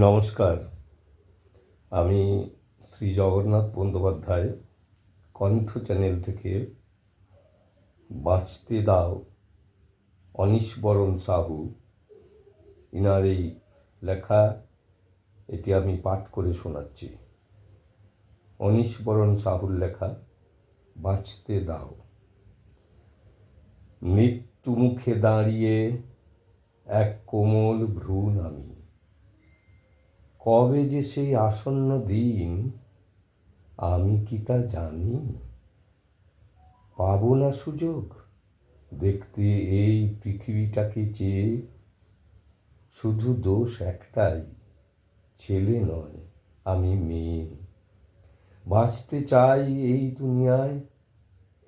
নমস্কার। আমি শ্রী জগন্নাথ বন্দ্যোপাধ্যায়, কণ্ঠ চ্যানেল থেকে বাঁচতে দাও অনিশবরণ সাহু। ইনার এই লেখা, এটি আমি পাঠ করে শোনাচ্ছি। অনিশবরণ সাহুর লেখা, বাঁচতে দাও। মৃত্যু মুখে দাঁড়িয়ে এক কোমল ভ্রূণ নামি কবে যে সেই আসন্ন দিন, আমি কি তা জানি? পাবো না সুযোগ দেখতে এই পৃথিবীটাকে চেয়ে। শুধু দোষ একটাই, ছেলে নয়, আমি মেয়ে। বাঁচতে চাই এই দুনিয়ায়,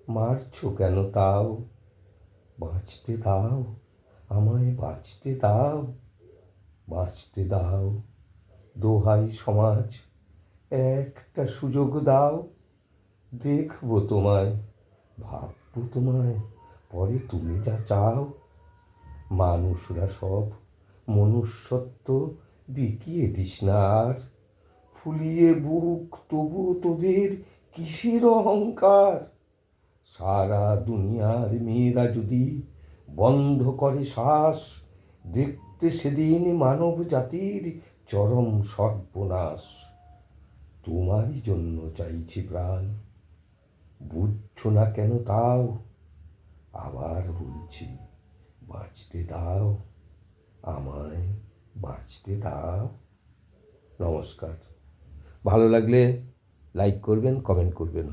মারছো কেন তাও? বাঁচতে দাও, আমায় বাঁচতে দাও বাঁচতে দাও। দোহাই সমাজ, একটা সুযোগ দাও, দেখব তোমায়, ভাববো তোমায়, পরে তুমি যা চাও। মানুষরা সব মনুষ্যত্ব বিকিয়ে দিস না আর। ফুলিয়ে বুক তবু তোদের কিসের অহংকার? সারা দুনিয়ার মেয়েরা যদি বন্ধ করে শ্বাস, দেখতে সেদিন মানব জাতির চরম সর্বনাশ। তোমারই জন্য চাইছি প্রাণ। বুঝছ না কেন তাও? আবার বলছি, বাঁচতে দাও। আমায় বাঁচতে দাও। নমস্কার। ভালো লাগলে লাইক করবেন, কমেন্ট করবেন।